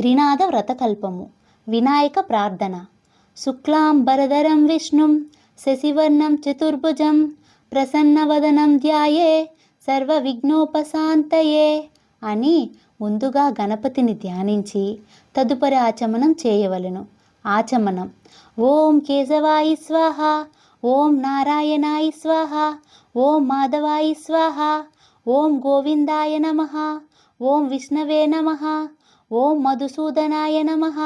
త్రినాద వ్రతకల్పము. వినాయక ప్రార్థన. శుక్లాంబరధరం విష్ణుం శశివర్ణం చతుర్భుజం ప్రసన్నవదనం ధ్యాయే సర్వ విఘ్నోపశాంతయే అని ముందుగా గణపతిని ధ్యానించి తదుపరి ఆచమనం చేయవలెను. ఆచమనం. ఓం కేశవాయి స్వాహ ఓం నారాయణాయ స్వాహ ఓం మాధవాయ స్వాహ ఓం గోవిందాయ నమ ఓం విష్ణవే నమ ॐ मधुसूदनाय नमः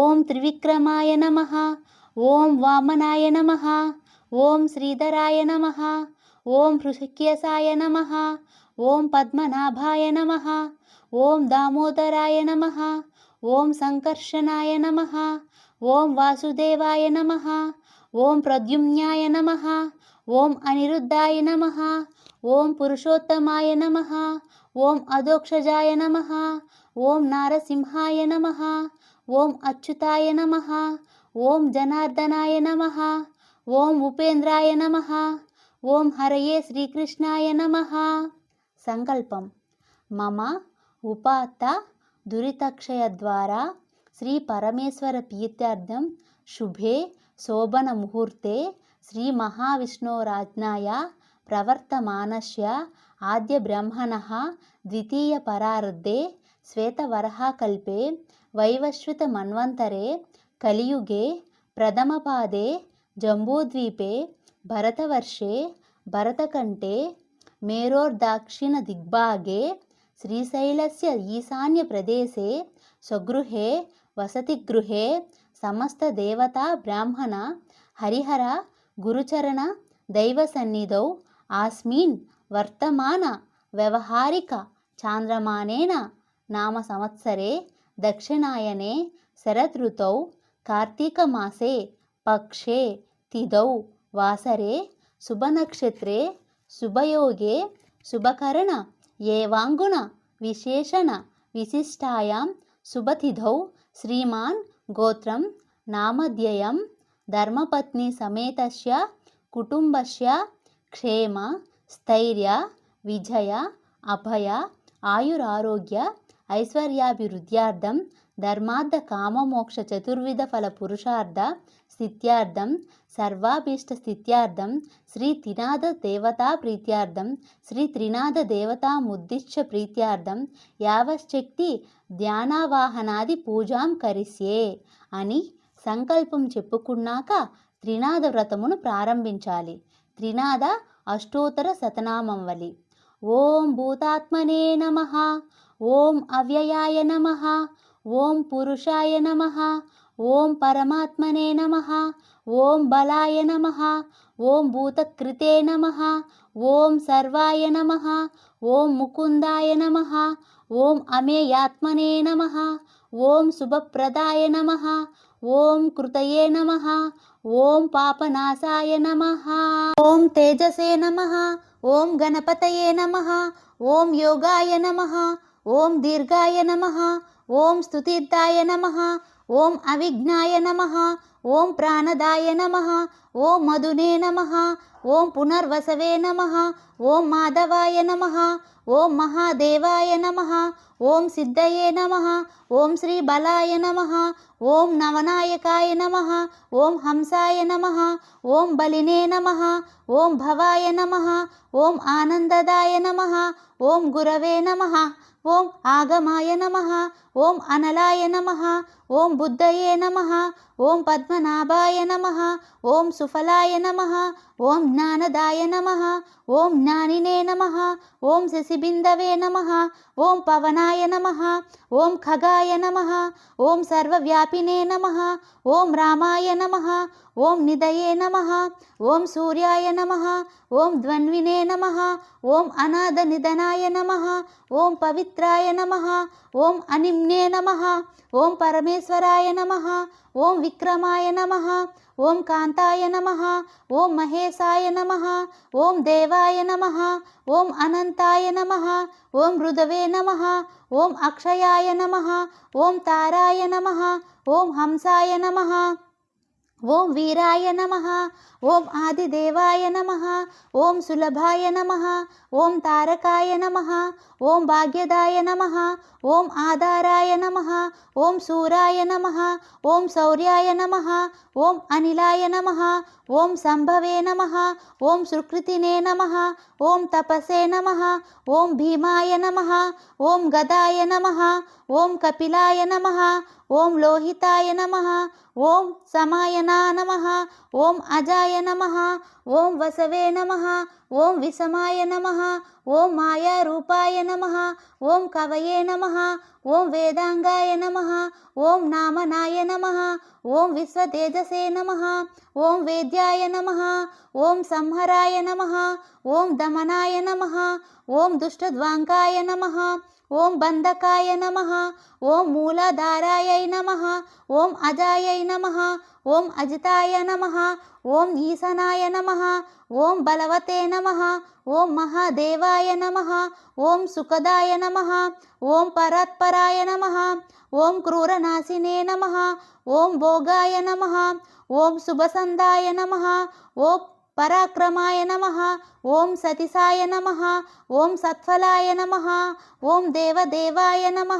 ॐ त्रिविक्रमाय नमः ॐ वामनाय नमः ॐ श्रीधराय नमः ॐ हृषिक्यसाय नमः ॐ पद्मनाभाय नमः ॐ दामोदराय नमः ॐ सङ्कर्षणाय नमः ॐ वासुदेवाय नमः ఓం ప్రద్యుమ్నాయ నమ. ఓం అనిరుద్ధాయ నమ. ఓం పురుషోత్తమాయ నమ. ఓం అధోక్షజాయ నమ. ఓం నారసింహాయ నమ. ఓం అచ్యుతాయ నమ. ఓం జనార్దనాయ నమ. ఓం ఉపేంద్రాయ నమ. ఓం హరయే శ్రీకృష్ణాయ నమ. సంకల్పం. మమ ఉపాత్త దురితక్షయ ద్వారా శ్రీ పరమేశ్వర ప్రీత్యర్థం శుభే శోభన ముహూర్తే శ్రీ మహావిష్ణోరాజ్ఞాయ ప్రవర్తమానస్య ఆద్య బ్రహ్మణ ద్వితీయ పరార్ధే శ్వేతవరహాకల్పే వైవస్వత మన్వంతరే కలియుగే ప్రథమపాదే జంబూద్వీపే భరతవర్షే భరతకంఠే మేరోర్దాక్షిణ దిగ్భాగే శ్రీశైలస్య ఈశాన్యప్రదేశే స్వగృహే వసతిగృహే సమస్తదేవతా బ్రాహ్మణ హరిహర గురుచరణ దైవసన్నిధౌ ఆస్మిన్ వర్తమాన వ్యవహారిక చాంద్రమానేన నామ సంవత్సరే దక్షిణాయనే శరదృతౌ కార్తీకమాసే పక్షే తిథౌ వాసరే శుభనక్షత్రే శుభయోగే శుభకరణ ఏవాంగుణ విశేషణ విశిష్టాయాం శుభతిథౌ శ్రీమాన్ గోత్రం నామధ్యయం ధర్మపత్ని సమేతస్య కుటుంబస్య క్షేమ స్థైర్య విజయ అభయ ఆయురారోగ్య ఐశ్వర్యాభివృద్ధ్యార్థం ధర్మార్థ కామమోక్ష చతుర్విధ ఫల పురుషార్థ స్థిత్యార్థం సర్వాభీష్ట స్థిత్యార్థం శ్రీ త్రినాథ దేవతా ప్రీత్యార్థం శ్రీ త్రినాథ దేవతా ముద్దిశ్చ ప్రీత్యార్థం యావశక్తి ధ్యానావాహనాది పూజాం కరిస్యే అని సంకల్పం చెప్పుకున్నాక త్రినాద వ్రతమును ప్రారంభించాలి. త్రినాద అష్టోత్తర శతనామం వలి. ఓం భూతాత్మనే నమ. ఓం అవ్యయాయ నమ ఓం పురుషాయ నమ ఓం పరమాత్మనే నమ ఓం బలాయ నమ ఓం భూతకృతే నమ ఓం సర్వాయ నమ ఓం ముకుందాయ నమ ఓం అమేయాత్మనే నమ ఓం శుభప్రదాయ నమ ఓం కృతయే నమ ఓం పాపనాశాయ నమ ఓం తేజసే నమ ఓం గణపతయే నమ ఓం యోగాయ నమ ॐ दीर्घाय नमः ॐ स्तुतीर्थाय नमः ॐ अविघ्नाय नमः ॐ प्राणदाय नमः ॐ मधुने नमः ఓం పునర్వసవే నమ ఓం మాధవాయ నమ ఓం మహాదేవాయ నమ ఓం సిద్ధయే నమ ఓం శ్రీ బలాయ నమ ఓం నవనాయకాయ నమ ఓం హంసాయ నమ ఓం బలినే నమ ఓం భవాయ నమ ఓం ఆనందదాయ నమ ఓం గురవే నమ ఓం ఆగమాయ నమ ఓం అనలాయ నమ ఓం బుద్ధయే నమ ఓం పద్మనాభాయ నమ ఓం సుఫలాయ నమ ఓం జ్ఞానదాయ నమ ఓం జ్ఞానినే నమ ఓం శశిబిందవే నమ ఓం పవనాయ నమ ఓం ఖగాయ నమ ఓం సర్వవ్యాపినే నమ ఓం రామాయ నమ ఓం నిదయే నమ ఓం సూర్యాయ నమ ఓం ద్వన్వినే నమ ఓం అనాథ నిధనాయ నమ ఓం పవిత్రాయ నమ ఓం అనిమ్నే నమ ఓం పరమేశ్వరాయ నమ ఓం విక్రమాయ నమ ఓం కాంతాయ నమ ఓం మహేశాయ నమ ఓం దేవాయ నమ ఓం అనంతాయ నమ ఓం మృదవే నమ ఓం అక్షయాయ నమ ఓం తారాయ నమ ఓం హంసాయ నమ ఓం వీరాయ నమ ఓం ఆదిదేవాయ నమ ఓం సులభాయ నమ ఓం తారకాయ నమ ఓం భాగ్యదాయ నమ ఓం ఆధారాయ నమ ఓం సూరాయ నమ ఓం శౌర్యాయ నమ ఓం అనిలాయ నమ ఓం సంభవే నమ ఓం సుకృతినే నమ ఓం తపసే నమ ఓం భీమాయ నమ ఓం గదాయ నమ ఓం కపిలాయ నమ ఓం లోహితాయ నమ ఓం సమాయనా నమ ఓం అజాయ నమ ఓం వసవే నమ ఓం విషమాయ నమ ఓం మాయారూపాయ నమ ఓం కవయే నమ ఓం వేదాంగాయ నమ ఓం నామనాయ నమ ఓం విశ్వతేజసే నమ ఓం వేద్యాయ నమ ఓం సంహరాయ నమ ఓం దమనాయ నమ ఓం దుష్టద్వాంకాయ నమ ॐ बन्धकाय नमः ॐ मूलाधारायै नमः ॐ अजायै नमः ॐ अजिताय नमः ॐ ईशनाय नमः ॐ बलवते नमः ॐ महादेवाय नमः ॐ सुखदाय नमः ॐ परात्पराय नमः ॐ क्रूरनाशिने नमः ॐ भोगाय नमः ॐ शुभसन्धाय नमः ॐ పరాక్రమాయ నమ ఓం సతిసాయ నమ ఓం సత్ఫలాయ నమ ఓం దేవదేవాయ నమ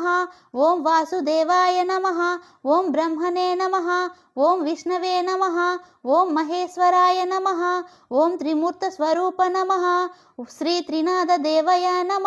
ఓం వాసుదేవాయ నమ ఓం బ్రహ్మణే నమ ఓం విష్ణవే నమ ఓం మహేశ్వరాయ నమ ఓం త్రిమూర్త స్వరూప నమ శ్రీ త్రినాథ దేవయ నమ.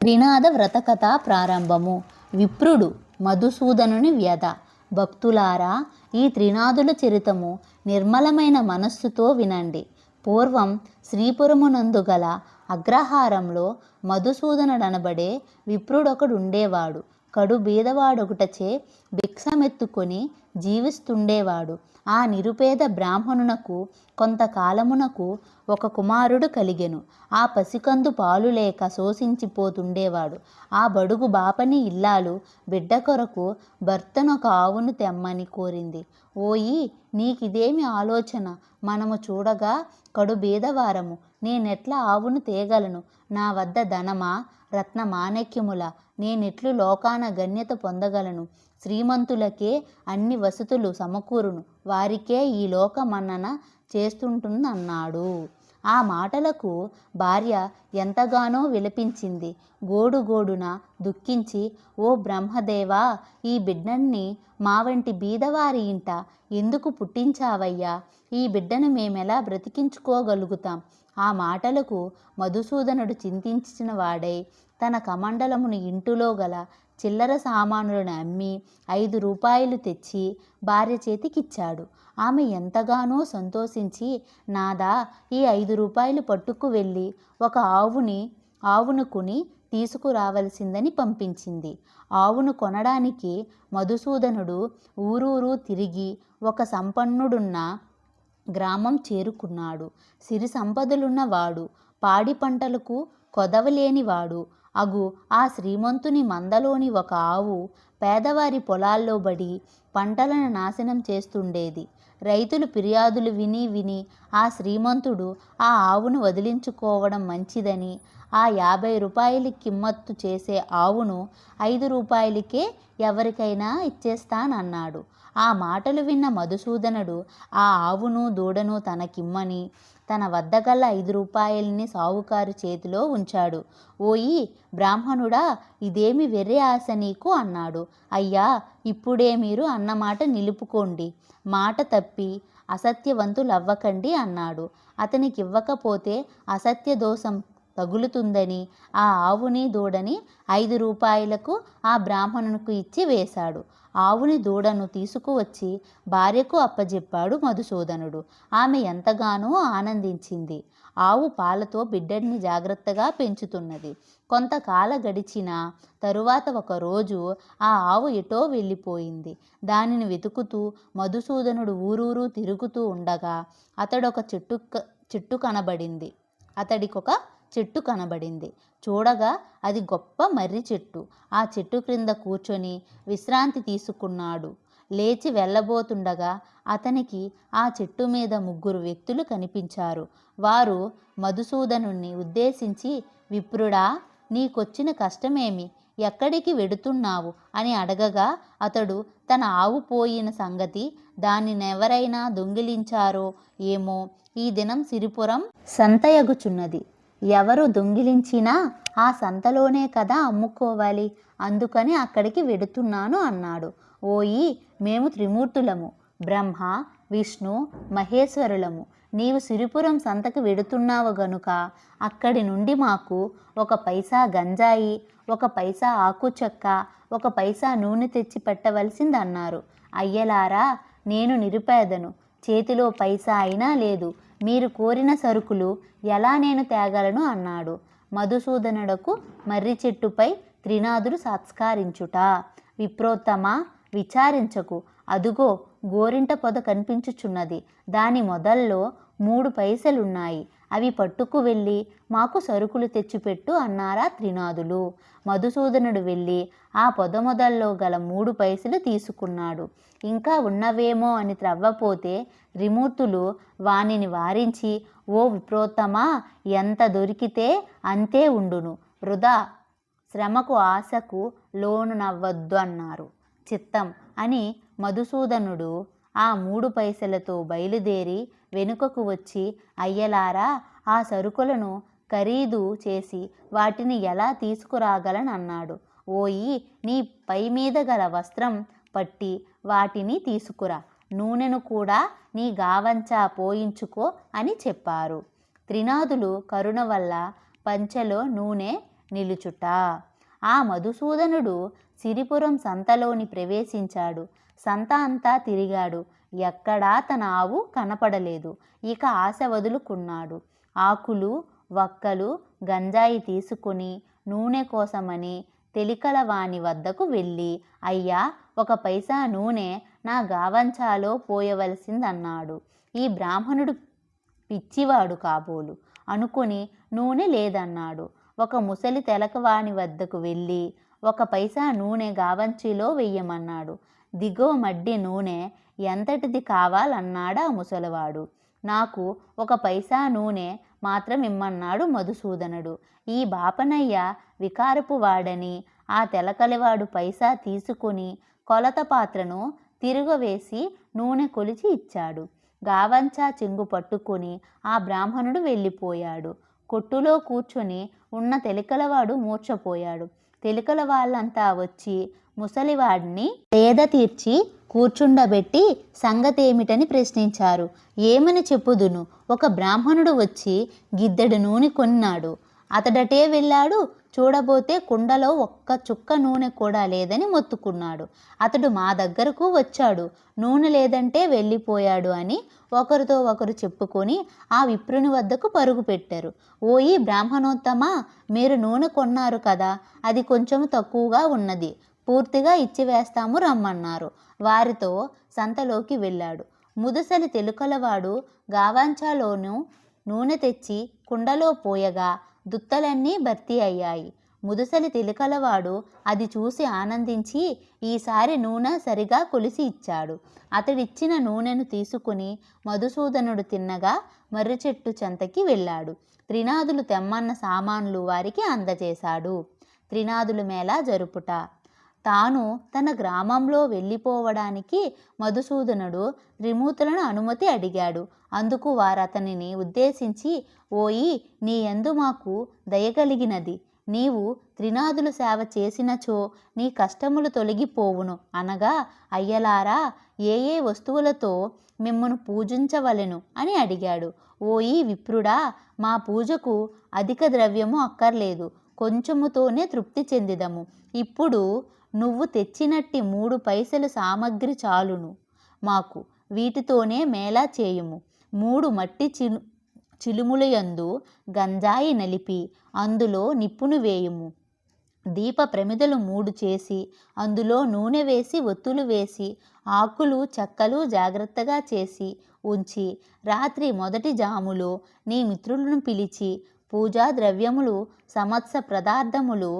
త్రినాథ వ్రతకథ ప్రారంభము. విప్రుడు మధుసూదనుని వ్యధ. భక్తులారా ఈ త్రినాథుల చరితము నిర్మలమైన మనస్సుతో వినండి. పూర్వం శ్రీపురమునందు గల అగ్రహారంలో మధుసూదనుడనబడే విప్రుడొకడుండేవాడు. కడు బీదవాడొకటచే భిక్షమెత్తుకొని జీవిస్తుండేవాడు. ఆ నిరుపేద బ్రాహ్మణునకు కొంతకాలమునకు ఒక కుమారుడు కలిగెను. ఆ పసికందు పాలు లేక శోషించిపోతుండేవాడు. ఆ బడుగు బాపని ఇల్లాలు బిడ్డ కొరకు భర్తనొక ఆవును తెమ్మని కోరింది. ఓయి నీకిదేమి ఆలోచన? మనము చూడగా కడు బీదవారము నేనెట్లా ఆవును తేగలను? నా వద్ద ధనమా? రత్న మాణిక్యముల నేనెట్లు లోకాన గణ్యత పొందగలను. శ్రీమంతులకే అన్ని వసతులు సమకూరును. వారికే ఈ లోక మన్నన చేస్తుంటుందన్నాడు. ఆ మాటలకు భార్య ఎంతగానో విలపించింది. గోడుగోడున దుఃఖించి ఓ బ్రహ్మదేవా ఈ బిడ్డన్ని మా వంటి బీదవారి ఇంట ఎందుకు పుట్టించావయ్యా? ఈ బిడ్డను మేమెలా బ్రతికించుకోగలుగుతాం? ఆ మాటలకు మధుసూదనుడు చింతించిన వాడై తన కమండలమును ఇంటిలో గల చిల్లర సామానులను అమ్మి ఐదు రూపాయలు తెచ్చి భార్య చేతికిచ్చాడు. ఆమె ఎంతగానో సంతోషించి నాదా ఈ ఐదు రూపాయలు పట్టుకు వెళ్ళి ఒక ఆవుని ఆవును కొని తీసుకురావలసిందని పంపించింది. ఆవును కొనడానికి మధుసూదనుడు ఊరూరు తిరిగి ఒక సంపన్నుడున్న గ్రామం చేరుకున్నాడు. సిరి సంపదలున్నవాడు పాడి పంటలకు కొదవలేనివాడు అగు ఆ శ్రీమంతుని మందలోని ఒక ఆవు పేదవారి పొలాల్లో బడి పంటలను నాశనం చేస్తుండేది. రైతులు ఫిర్యాదులు విని విని ఆ శ్రీమంతుడు ఆ ఆవును వదిలించుకోవడం మంచిదని ఆ యాభై రూపాయలు కిమ్మత్తు చేసే ఆవును ఐదు రూపాయలకే ఎవరికైనా ఇచ్చేస్తానన్నాడు. ఆ మాటలు విన్న మధుసూదనుడు ఆ ఆవును దూడను తనకిమ్మని తన వద్ద గల ఐదు రూపాయల్ని సావుకారు చేతిలో ఉంచాడు. ఓయి బ్రాహ్మణుడా ఇదేమి వెర్రి ఆశ నీకు? అన్నాడు. అయ్యా ఇప్పుడే మీరు అన్నమాట నిలుపుకోండి. మాట తప్పి అసత్యవంతులవ్వకండి అన్నాడు. అతనికి ఇవ్వకపోతే అసత్య దోషం తగులుతుందని ఆ ఆవుని దూడని ఐదు రూపాయలకు ఆ బ్రాహ్మణునికి ఇచ్చి వేశాడు. ఆవుని దూడను తీసుకువచ్చి భార్యకు అప్పజెప్పాడు మధుసూదనుడు. ఆమె ఎంతగానో ఆనందించింది. ఆవు పాలతో బిడ్డని జాగ్రత్తగా పెంచుతున్నది. కొంతకాల గడిచిన తరువాత ఒకరోజు ఆ ఆవు ఎటో వెళ్ళిపోయింది. దానిని వెతుకుతూ మధుసూదనుడు ఊరూరు తిరుగుతూ ఉండగా అతడొక చెట్టు చెట్టు కనబడింది. అతడికొక చెట్టు కనబడింది. చూడగా అది గొప్ప మర్రి చెట్టు. ఆ చెట్టు క్రింద కూర్చొని విశ్రాంతి తీసుకున్నాడు. లేచి వెళ్ళబోతుండగా అతనికి ఆ చెట్టు మీద ముగ్గురు వ్యక్తులు కనిపించారు. వారు మధుసూదనుణ్ణి ఉద్దేశించి విప్రుడా నీకొచ్చిన కష్టమేమి? ఎక్కడికి వెడుతున్నావు? అని అడగగా అతడు తన ఆవు పోయిన సంగతి దానినెవరైనా దొంగిలించారో ఏమో ఈ దినం సిరిపురం సంతయగుచున్నది. ఎవరు దొంగిలించినా ఆ సంతలోనే కదా అమ్ముకోవాలి. అందుకని అక్కడికి వెడుతున్నాను అన్నాడు. ఓయి మేము త్రిమూర్తులము. బ్రహ్మ విష్ణు మహేశ్వరులము. నీవు సిరిపురం సంతకు వెడుతున్నావు గనుక అక్కడి నుండి మాకు ఒక పైసా గంజాయి ఒక పైసా ఆకు చెక్క ఒక పైసా నూనె తెచ్చి పెట్టవలసిందన్నారు. అయ్యలారా నేను నిరుపేదను. చేతిలో పైసా అయినా లేదు. మీరు కోరిన సరుకులు ఎలా నేను తేగలను అన్నాడు. మధుసూదనుడకు మర్రి చెట్టుపై త్రినాథుడు సత్కారించుట విప్రోత్తమ విచారించకు. అదుగో గోరింట పొద కనిపించుచున్నది. దాని మొదల్లో మూడు పైసలున్నాయి. అవి పట్టుకు వెళ్ళి మాకు సరుకులు తెచ్చిపెట్టు అన్నారా త్రినాథులు మధుసూదనుడు వెళ్ళి ఆ పొద మొదల్లో గల మూడు పైసలు తీసుకున్నాడు. ఇంకా ఉన్నవేమో అని త్రవ్వపోతే త్రిమూర్తులు వానిని వారించి ఓ విప్రోత్తమా ఎంత దొరికితే అంతే ఉండును. వృధా శ్రమకు ఆశకు లోను నవ్వద్దు అన్నారు చిత్తం అని మధుసూదనుడు ఆ మూడు పైసలతో బయలుదేరి వెనుకకు వచ్చి అయ్యలారా ఆ సరుకులను ఖరీదు చేసి వాటిని ఎలా తీసుకురాగలనన్నాడు. ఓయి నీ పై మీద గల వస్త్రం పట్టి వాటిని తీసుకురా. నూనెను కూడా నీ గావంచా పోయించుకో అని చెప్పారు. త్రినాథులు కరుణ వల్ల పంచెలో నూనె నిలుచుట. ఆ మధుసూదనుడు సిరిపురం సంతలోని ప్రవేశించాడు. సంత అంతా తిరిగాడు. ఎక్కడా తన ఆవు కనపడలేదు. ఇక ఆశ వదులుకున్నాడు. ఆకులు వక్కలు గంజాయి తీసుకుని నూనె కోసమని తెలికల వాని వద్దకు వెళ్ళి అయ్యా ఒక పైసా నూనె నా గావంచాలో పోయవలసిందన్నాడు. ఈ బ్రాహ్మణుడు పిచ్చివాడు కాబోలు. అనుకుని నూనె లేదన్నాడు. ఒక ముసలి తెలకవాని వద్దకు వెళ్ళి ఒక పైసా నూనె గావంచిలో వెయ్యమన్నాడు. దిగో మడ్డి నూనె ఎంతటిది కావాలన్నాడు ఆ ముసలివాడు. నాకు ఒక పైసా నూనె మాత్రం ఇమ్మన్నాడు మధుసూదనుడు. ఈ బాపనయ్య వికారపు వాడని ఆ తెలకలివాడు పైసా తీసుకుని కొలత పాత్రను తిరగవేసి నూనె కొలిచి ఇచ్చాడు. గావంచా చెంగు పట్టుకొని ఆ బ్రాహ్మణుడు వెళ్ళిపోయాడు. కొట్టులో కూర్చొని ఉన్న తెలికలవాడు మూర్చపోయాడు తెలికల వాళ్ళంతా వచ్చి ముసలివాడిని పేద తీర్చి కూర్చుండబెట్టి సంగతేమిటని ప్రశ్నించారు. ఏమని చెప్పుదును? ఒక బ్రాహ్మణుడు వచ్చి గిద్దెడు నూనె కొన్నాడు. అతడటే వెళ్ళాడు చూడబోతే కుండలో ఒక్క చుక్క నూనె కూడా లేదని మొత్తుకున్నాడు. అతడు మా దగ్గరకు వచ్చాడు. నూనె లేదంటే వెళ్ళిపోయాడు అని ఒకరితో ఒకరు చెప్పుకొని ఆ విప్రుని వద్దకు పరుగు పెట్టారు. ఓయి బ్రాహ్మణోత్తమా మీరు నూనె కొన్నారు కదా అది కొంచెం తక్కువగా ఉన్నది. పూర్తిగా ఇచ్చివేస్తాము రమ్మన్నారు. వారితో సంతలోకి వెళ్ళాడు. ముదుసలి తెలుకలవాడు గావాంచాలోనూ నూనె తెచ్చి కుండలో పోయగా దుత్తలన్నీ భర్తీ అయ్యాయి. ముదుసలి తిలకలవాడు అది చూసి ఆనందించి ఈసారి నూనె సరిగా కొలిసి ఇచ్చాడు. అతడిచ్చిన నూనెను తీసుకుని మధుసూదనుడు తిన్నగా మర్రి చెట్టు చెంతకి వెళ్ళాడు. త్రినాదులు తెమ్మన్న సామాన్లు వారికి అందజేశాడు. త్రినాదులు మేళా జరుపుట తాను తన గ్రామంలో వెళ్ళిపోవడానికి మధుసూదనుడు త్రిమూర్తులను అనుమతి అడిగాడు. అందుకు వారు అతనిని ఉద్దేశించి ఓయి నీయందు మాకు దయగలిగినది నీవు త్రినాథుల సేవ చేసినచో నీ కష్టములు తొలగిపోవును. అనగా అయ్యలారా ఏ ఏ వస్తువులతో మిమ్మను పూజించవలెను అని అడిగాడు. ఓయి విప్రుడా మా పూజకు అధిక ద్రవ్యము అక్కర్లేదు. కొంచెముతోనే తృప్తి చెందిదము. ఇప్పుడు నువ్వు తెచ్చినట్టి మూడు పైసలు సామగ్రి చాలును. మాకు వీటితోనే మేళా చేయుము. మూడు మట్టి చిలు చిలుములయందు గంజాయి నలిపి అందులో నిప్పును వేయుము. దీప ప్రమిదలు మూడు చేసి అందులో నూనె వేసి ఒత్తులు వేసి ఆకులు చెక్కలు జాగ్రత్తగా చేసి ఉంచి రాత్రి మొదటి జాములో నీ మిత్రులను పిలిచి పూజా ద్రవ్యములు సమత్స పదార్థములు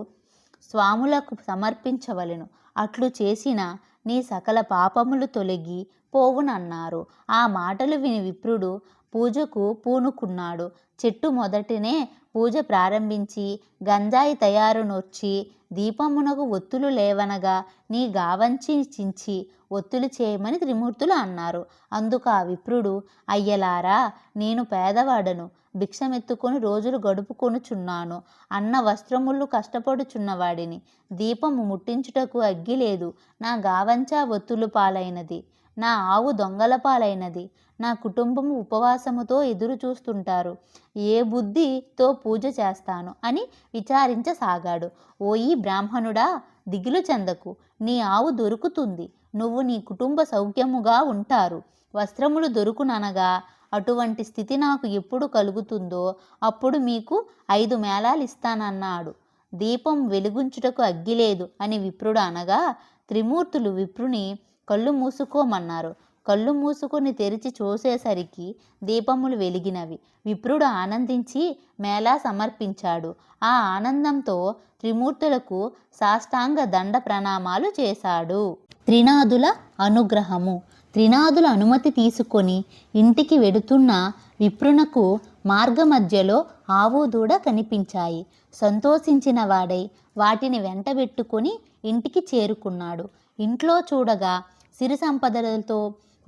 స్వాములకు సమర్పించవలెను. అట్లు చేసిన నీ సకల పాపములు తొలగి పోవునన్నారు. ఆ మాటలు విని విప్రుడు పూజకు పూనుకున్నాడు. చెట్టు మొదటినే పూజ ప్రారంభించి గంజాయి తయారునొచ్చి దీపమునకు ఒత్తులు లేవనగా నీ గావంచి చించి ఒత్తులు చేయమని త్రిమూర్తులు అన్నారు. అందుకు ఆ విప్రుడు అయ్యలారా నేను పేదవాడను. భిక్షమెత్తుకొని రోజులు గడుపుకొనుచున్నాను. అన్న వస్త్రములు కష్టపడుచున్నవాడిని. దీపము ముట్టించుటకు అగ్గి లేదు. నా గావంచా ఒత్తులు పాలైనది. నా ఆవు దొంగల పాలైనది. నా కుటుంబము ఉపవాసముతో ఎదురు చూస్తుంటారు. ఏ బుద్ధితో పూజ చేస్తాను అని విచారించసాగాడు. ఓయి బ్రాహ్మణుడా దిగులు చెందకు. నీ ఆవు దొరుకుతుంది. నువ్వు నీ కుటుంబ సౌఖ్యముగా ఉంటారు. వస్త్రములు దొరుకుననగా అటువంటి స్థితి నాకు ఎప్పుడు కలుగుతుందో అప్పుడు మీకు ఐదు మేళాలు ఇస్తానన్నాడు. దీపం వెలుగుంచుటకు అగ్గి లేదు అని విప్రుడు అనగా త్రిమూర్తులు విప్రుని కళ్ళు మూసుకోమన్నారు. కళ్ళు మూసుకొని తెరిచి చూసేసరికి దీపములు వెలిగినవి. విప్రుడు ఆనందించి మేళా సమర్పించాడు. ఆ ఆనందంతో త్రిమూర్తులకు సాష్టాంగ దండ ప్రణామాలు చేశాడు. త్రినాదుల అనుగ్రహము. త్రినాదుల అనుమతి తీసుకొని ఇంటికి వెడుతున్న విప్రునకు మార్గమధ్యలో ఆవు దూడ కనిపించాయి. సంతోషించిన వాడై వాటిని వెంటబెట్టుకొని ఇంటికి చేరుకున్నాడు. ఇంట్లో చూడగా సిరి సంపదలతో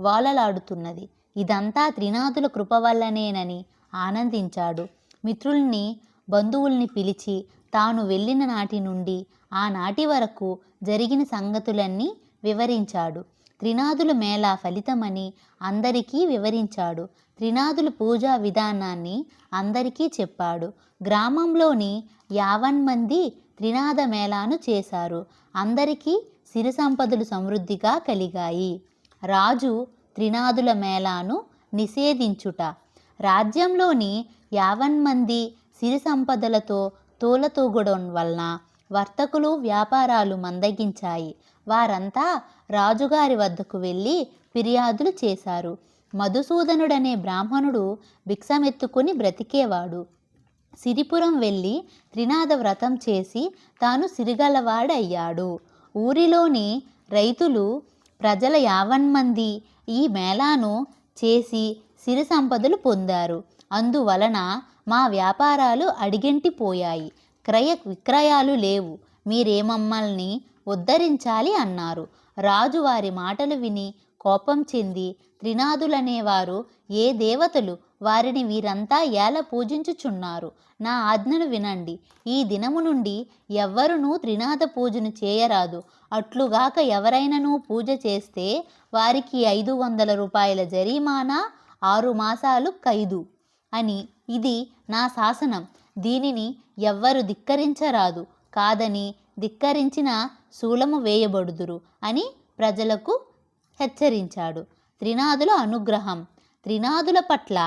వాలలాడుతున్నది. ఇదంతా త్రినాథుల కృప వల్లనేనని ఆనందించాడు. మిత్రుల్ని బంధువుల్ని పిలిచి తాను వెళ్ళిన నాటి నుండి ఆనాటి వరకు జరిగిన సంగతులన్నీ వివరించాడు. త్రినాదుల మేళా ఫలితమని అందరికీ వివరించాడు. త్రినాదుల పూజా విధానాన్ని అందరికీ చెప్పాడు. గ్రామంలోని యావన్ మంది త్రినాద మేళాను చేశారు. అందరికీ సిరి సంపదలు సమృద్ధిగా కలిగాయి. రాజు త్రినాదుల మేళాను నిషేధించుట. రాజ్యంలోని యావన్ మంది సిరి సంపదలతో తోలతూగడం వలన వర్తకులు వ్యాపారాలు మందగించాయి. వారంతా రాజుగారి వద్దకు వెళ్ళి ఫిర్యాదులు చేశారు. మధుసూదనుడనే బ్రాహ్మణుడు భిక్షమెత్తుకుని బ్రతికేవాడు. సిరిపురం వెళ్ళి త్రినాద వ్రతం చేసి తాను సిరిగలవాడయ్యాడు. ఊరిలోని రైతులు ప్రజల యావన్మంది ఈ మేళాను చేసి సిరి సంపదలు పొందారు. అందువలన మా వ్యాపారాలు అడిగంటిపోయాయి. క్రయ విక్రయాలు లేవు. మీరేమమ్మల్ని ఉద్ధరించాలి అన్నారు. రాజు వారి మాటలు విని కోపం చెంది త్రినాదులనేవారు ఏ దేవతలు? వారిని వీరంతా ఏల పూజించుచున్నారు? నా ఆజ్ఞను వినండి. ఈ దినము నుండి ఎవ్వరునూ త్రినాథ పూజను చేయరాదు. అట్లుగాక ఎవరైనను పూజ చేస్తే వారికి ఐదు వందల రూపాయల జరిమానా ఆరు మాసాలు ఖైదు అని ఇది నా శాసనం. దీనిని ఎవ్వరు ధిక్కరించరాదు. కాదని ధిక్కరించిన శూలము వేయబడుదురు అని ప్రజలకు హెచ్చరించాడు. త్రినాదుల అనుగ్రహం. త్రినాదుల పట్ల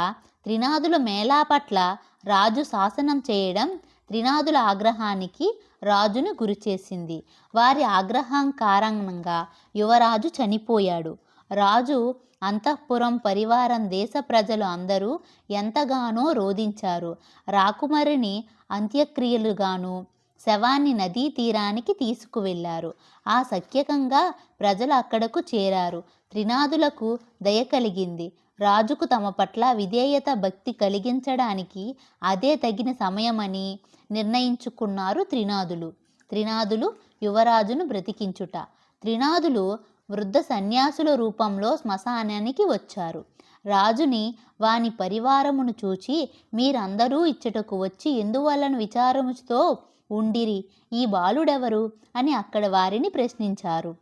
త్రినాదుల మేళా పట్ల రాజు శాసనం చేయడం త్రినాదుల ఆగ్రహానికి రాజును గురిచేసింది వారి ఆగ్రహం కారణంగా యువరాజు చనిపోయాడు. రాజు అంతఃపురం పరివారం దేశ ప్రజలు అందరూ ఎంతగానో రోధించారు. రాకుమారిని అంత్యక్రియలుగాను శవాన్ని నదీ తీరానికి తీసుకువెళ్ళారు. ఆ సఖ్యకంగా ప్రజలు అక్కడకు చేరారు. త్రినాదులకు దయ కలిగింది. రాజుకు తమ పట్ల విధేయత భక్తి కలిగించడానికి అదే తగిన సమయమని నిర్ణయించుకున్నారు త్రినాదులు త్రినాదులు యువరాజును బ్రతికించుట. త్రినాదులు వృద్ధ సన్యాసుల రూపంలో శ్మశానానికి వచ్చారు. రాజుని వాని పరివారమును చూచి మీరందరూ ఇచ్చటకు వచ్చి ఎందువలన విచారముతో ఉండిరి? ఈ బాలుడెవరు? అని అక్కడ వారిని ప్రశ్నించారు.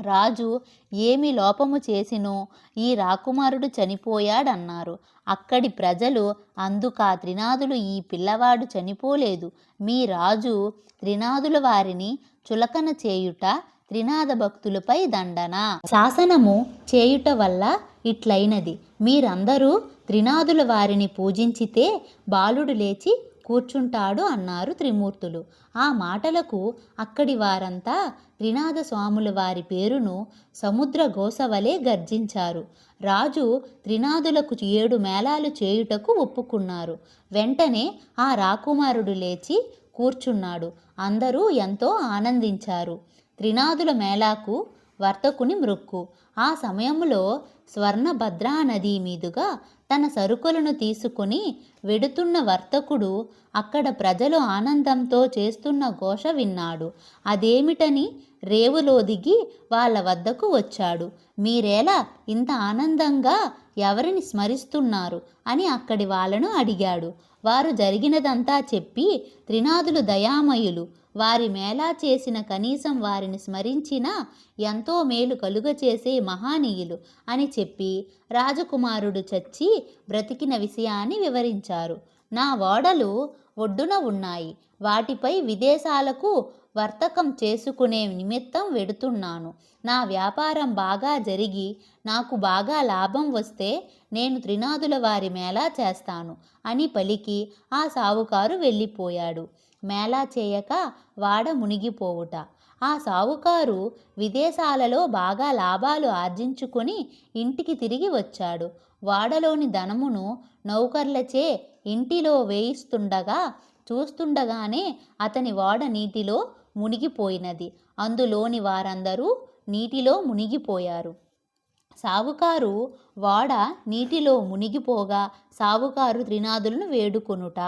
రాజు ఏమి లోపము చేసినో ఈ రాకుమారుడు చనిపోయాడన్నారు. అక్కడి ప్రజలు అందుకా త్రినాదులు ఈ పిల్లవాడు చనిపోలేదు. మీ రాజు త్రినాదుల వారిని చులకన చేయుట త్రినాద భక్తులపై దండన. శాసనము చేయుట వల్ల ఇట్లయినది మీరందరూ త్రినాదుల వారిని పూజించితే బాలుడు లేచి కూర్చుంటాడు అన్నారు త్రిమూర్తులు. ఆ మాటలకు అక్కడి వారంతా త్రినాద స్వాముల వారి పేరును సముద్ర గోసవలే గర్జించారు. రాజు త్రినాదులకు ఏడు మేళాలు చేయుటకు ఒప్పుకున్నారు. వెంటనే ఆ రాకుమారుడు లేచి కూర్చున్నాడు. అందరూ ఎంతో ఆనందించారు. త్రినాదుల మేళాకు వర్తకుని మృక్కు. ఆ సమయంలో స్వర్ణభద్రా నది మీదుగా తన సరుకులను తీసుకుని వెడుతున్న వర్తకుడు అక్కడ ప్రజలు ఆనందంతో చేస్తున్న ఘోష విన్నాడు. అదేమిటని రేవులో దిగి వాళ్ళ వద్దకు వచ్చాడు. మీరేలా ఇంత ఆనందంగా ఎవరిని స్మరిస్తున్నారు అని అక్కడి వాళ్ళను అడిగాడు. వారు జరిగినదంతా చెప్పి త్రినాదులు దయామయులు వారి మేళా చేసిన కనీసం వారిని స్మరించినా ఎంతో మేలు కలుగచేసే మహానీయులు అని చెప్పి రాజకుమారుడు చచ్చి బ్రతికిన విషయాన్ని వివరించారు. నా ఓడలు ఒడ్డున ఉన్నాయి. వాటిపై విదేశాలకు వర్తకం చేసుకునే నిమిత్తం వెడుతున్నాను. నా వ్యాపారం బాగా జరిగి నాకు బాగా లాభం వస్తే నేను త్రినాదుల వారి మేళా చేస్తాను అని పలికి ఆ సావుకారు వెళ్ళిపోయాడు. మేళా చేయక వాడ మునిగిపోవుట. ఆ సావుకారు విదేశాలలో బాగా లాభాలు ఆర్జించుకొని ఇంటికి తిరిగి వచ్చాడు. వాడలోని ధనమును నౌకర్లచే ఇంటిలో వేయిస్తుండగా చూస్తుండగానే అతని వాడ నీటిలో మునిగిపోయినది. అందులోని వారందరూ నీటిలో మునిగిపోయారు. సావుకారు వాడ నీటిలో మునిగిపోగా సావుకారు త్రినాదులను వేడుకొనుట.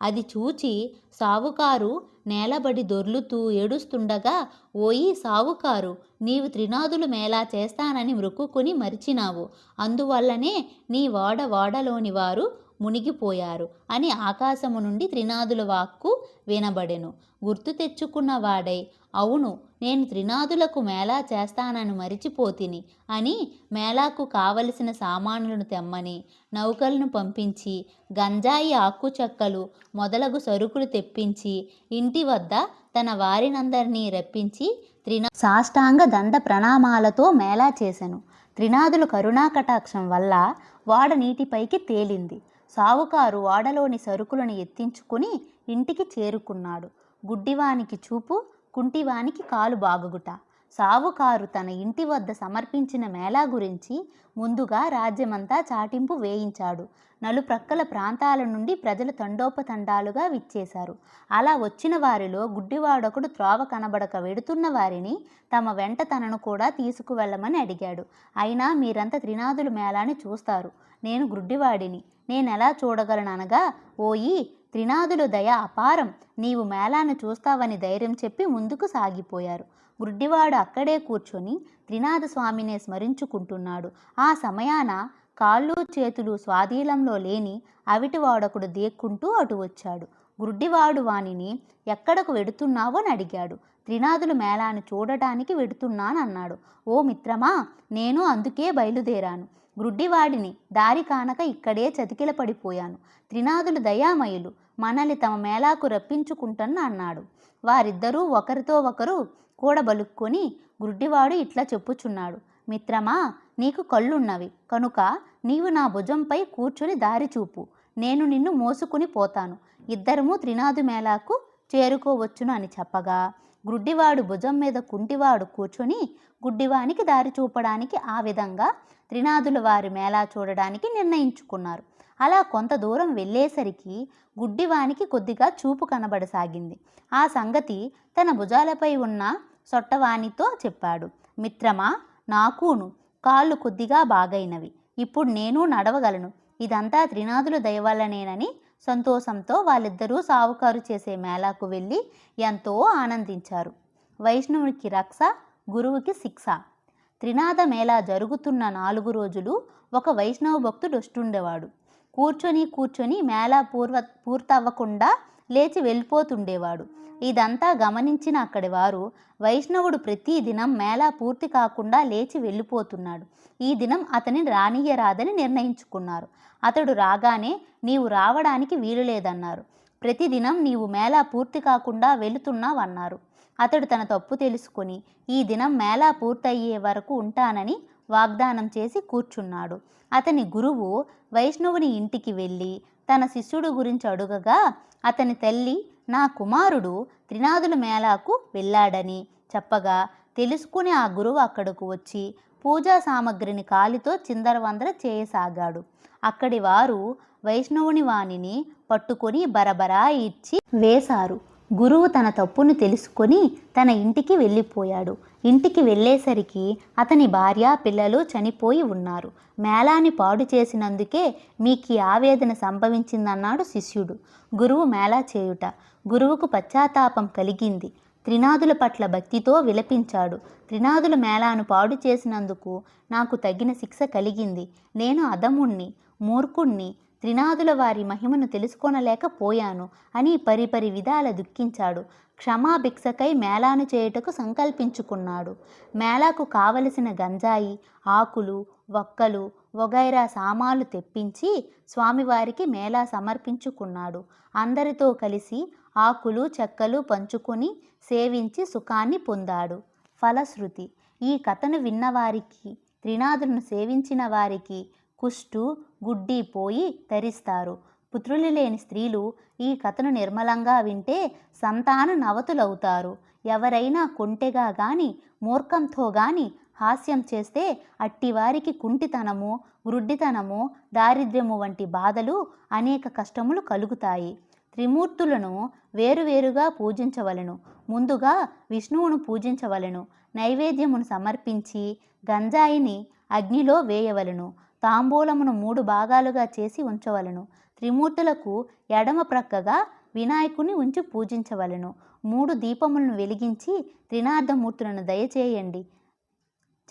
అది చూచి సావుకారు నేలబడి దొర్లుతూ ఏడుస్తుండగా ఓయి సావుకారు నీవు త్రినాదులు మేళా చేస్తానని మృక్కుకుని మరిచినావు. అందువల్లనే నీ వాడ వాడలోని వారు మునిగిపోయారు అని ఆకాశము నుండి త్రినాదుల వాక్కు వినబడెను. గుర్తు తెచ్చుకున్న వాడై అవును నేను త్రినాదులకు మేళా చేస్తానని మరిచిపోతిని అని మేళాకు కావలసిన సామానులను తెమ్మని నౌకలను పంపించి గంజాయి ఆకు చెక్కలు మొదలగు సరుకులు తెప్పించి ఇంటి వద్ద తన వారినందరినీ రప్పించి త్రినా సాష్టాంగ దండ ప్రణామాలతో మేళా చేశాను త్రినాదుల కరుణాకటాక్షం వల్ల వాడ నీటిపైకి తేలింది. సావుకారు వాడలోని సరుకులను ఎత్తించుకుని ఇంటికి చేరుకున్నాడు. గుడ్డివానికి చూపు కుంటివానికి కాలు బాగుగుట. సావుకారు తన ఇంటి వద్ద సమర్పించిన మేళా గురించి ముందుగా రాజ్యమంతా చాటింపు వేయించాడు. నలుప్రక్కల ప్రాంతాల నుండి ప్రజలు తండోపతండాలుగా విచ్చేశారు. అలా వచ్చిన వారిలో గుడ్డివాడొకడు త్రోవ కనబడక వెడుతున్న వారిని తమ వెంట తనను కూడా తీసుకువెళ్ళమని అడిగాడు. అయినా మీరంతా త్రినాథులు మేళాని చూస్తారు. నేను గుడ్డివాడిని. నేనెలా చూడగలను అనగా ఓయి త్రినాదులు దయ అపారం. నీవు మేళాను చూస్తావని ధైర్యం చెప్పి ముందుకు సాగిపోయారు. గుడ్డివాడు అక్కడే కూర్చొని త్రినాథ స్వామినే స్మరించుకుంటున్నాడు. ఆ సమయాన కాళ్ళు చేతులు స్వాధీనంలో లేని అవిటివాడొకడు దేక్కుంటూ అటు వచ్చాడు. గుడ్డివాడు వానిని ఎక్కడకు వెడుతున్నావో? అని అడిగాడు. త్రినాథులు మేళాను చూడటానికి వెడుతున్నానన్నాడు. ఓ మిత్రమా నేను అందుకే బయలుదేరాను. గ్రుడ్డివాడిని దారి కానక ఇక్కడే చతికిల పడిపోయాను త్రినాథులు దయామయులు మనల్ని తమ మేళాకు రప్పించుకుంటున్న అన్నాడు. వారిద్దరూ ఒకరితో ఒకరు కూడబలుక్కొని గుడ్డివాడు ఇట్లా చెప్పుచున్నాడు మిత్రమా నీకు కళ్ళున్నవి కనుక నీవు నా భుజంపై కూర్చుని దారి చూపు నేను నిన్ను మోసుకుని పోతాను ఇద్దరము త్రినాదు మేళాకు చేరుకోవచ్చును అని చెప్పగా గుడ్డివాడు భుజం మీద కుంటివాడు కూర్చొని గుడ్డివానికి దారి చూపడానికి ఆ విధంగా త్రినాదుల వారి మేళా చూడడానికి నిర్ణయించుకున్నారు. అలా కొంత దూరం వెళ్ళేసరికి గుడ్డివానికి కొద్దిగా చూపు కనబడసాగింది. ఆ సంగతి తన భుజాలపై ఉన్న సొట్టవానితో చెప్పాడు. మిత్రమా నాకును. కాళ్ళు కొద్దిగా బాగైనవి. ఇప్పుడు నేను నడవగలను. ఇదంతా త్రినాథుల దయవల్లనేనని సంతోషంతో వాళ్ళిద్దరూ సావుకారు చేసే మేళాకు వెళ్ళి ఎంతో ఆనందించారు. వైష్ణవునికి రక్ష గురువుకి శిక్ష. త్రినాథ మేళా జరుగుతున్న నాలుగు రోజులు ఒక వైష్ణవ భక్తుడు వస్తుండేవాడు. కూర్చొని కూర్చొని మేళా పూర్వ పూర్తవ్వకుండా లేచి వెళ్ళిపోతుండేవాడు. ఇదంతా గమనించిన అక్కడి వారు వైష్ణవుడు ప్రతి దినం మేళా పూర్తి కాకుండా లేచి వెళ్ళిపోతున్నాడు. ఈ దినం అతని రానియరాదని నిర్ణయించుకున్నారు. అతడు రాగానే నీవు రావడానికి వీలు లేదన్నారు ప్రతిదినం నీవు మేళా పూర్తి కాకుండా వెళుతున్నావన్నారు. అతడు తన తప్పు తెలుసుకొని ఈ దినం మేళా పూర్తయ్యే వరకు ఉంటానని వాగ్దానం చేసి కూర్చున్నాడు. అతని గురువు వైష్ణవుని ఇంటికి వెళ్ళి తన శిష్యుడు గురించి అడుగగా అతని తల్లి నా కుమారుడు త్రినాదుల మేళాకు వెళ్ళాడని చెప్పగా తెలుసుకుని ఆ గురువు అక్కడకు వచ్చి పూజా సామగ్రిని కాలితో చిందరవందర చేయసాగాడు. అక్కడి వారు వైష్ణవుని వాణిని పట్టుకొని బరబరా ఇచ్చి వేశారు. గురువు తన తప్పును తెలుసుకొని తన ఇంటికి వెళ్ళిపోయాడు. ఇంటికి వెళ్ళేసరికి అతని భార్య పిల్లలు చనిపోయి ఉన్నారు. మేళాని పాడు చేసినందుకే మీకు ఆవేదన సంభవించిందన్నాడు శిష్యుడు. గురువు మేళా చేయుట. గురువుకు పశ్చాత్తాపం కలిగింది. త్రినాదుల పట్ల భక్తితో విలపించాడు. త్రినాదుల మేళాను పాడు చేసినందుకు నాకు తగిన శిక్ష కలిగింది. నేను అదముణ్ణి మూర్ఖుణ్ణి త్రినాదుల వారి మహిమను తెలుసుకొనలేకపోయాను అని పరిపరి విధాల దుఃఖించాడు. క్షమాభిక్షకై మేళాను చేయుటకు సంకల్పించుకున్నాడు. మేళాకు కావలసిన గంజాయి ఆకులు వక్కలు వగైరా సామాన్లు తెప్పించి స్వామివారికి మేళా సమర్పించుకున్నాడు. అందరితో కలిసి ఆకులు చెక్కలు పంచుకొని సేవించి సుఖాన్ని పొందాడు. ఫలశ్రుతి ఈ కథను విన్నవారికి త్రినాథులను సేవించిన వారికి కుష్టు గుడ్డి పోయి తరిస్తారు. పుత్రులు లేని స్త్రీలు ఈ కథను నిర్మలంగా వింటే సంతాన నవతులవుతారు. ఎవరైనా కొంటెగా గాని మూర్ఖంతో గాని హాస్యం చేస్తే అట్టివారికి కుంటితనము వృడ్డితనము దారిద్ర్యము వంటి బాధలు అనేక కష్టములు కలుగుతాయి. త్రిమూర్తులను వేరువేరుగా పూజించవలను. ముందుగా విష్ణువును పూజించవలను. నైవేద్యమును సమర్పించి గంజాయిని అగ్నిలో వేయవలను. తాంబూలమును మూడు భాగాలుగా చేసి ఉంచవలను. త్రిమూర్తులకు ఎడమ ప్రక్కగా వినాయకుని ఉంచి పూజించవలను. మూడు దీపములను వెలిగించి త్రినార్థమూర్తులను దయచేయండి.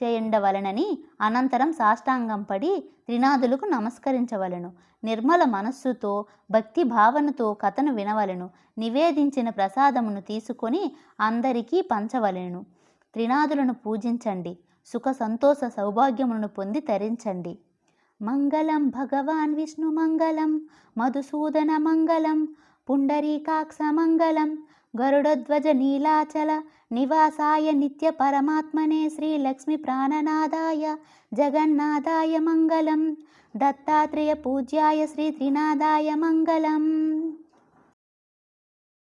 చేయండవలనని అనంతరం సాష్టాంగం పడి త్రినాథులకు నమస్కరించవలను. నిర్మల మనస్సుతో భక్తి భావనతో కథను వినవలను. నివేదించిన ప్రసాదమును తీసుకొని అందరికీ పంచవలెను. త్రినాథులను పూజించండి. సుఖ సంతోష సౌభాగ్యములను పొంది తరించండి. మంగళం భగవాన్ విష్ణు మంగళం మధుసూదన మంగళం పుండరీకాక్ష మంగళం గరుడధ్వజ నీలాచల నివాసాయ నిత్య పరమాత్మనే శ్రీ లక్ష్మి ప్రాణనాదాయ జగన్నాథాయ మంగళం దత్తాత్రేయ పూజ్యాయ శ్రీ త్రినాదాయ మంగళం.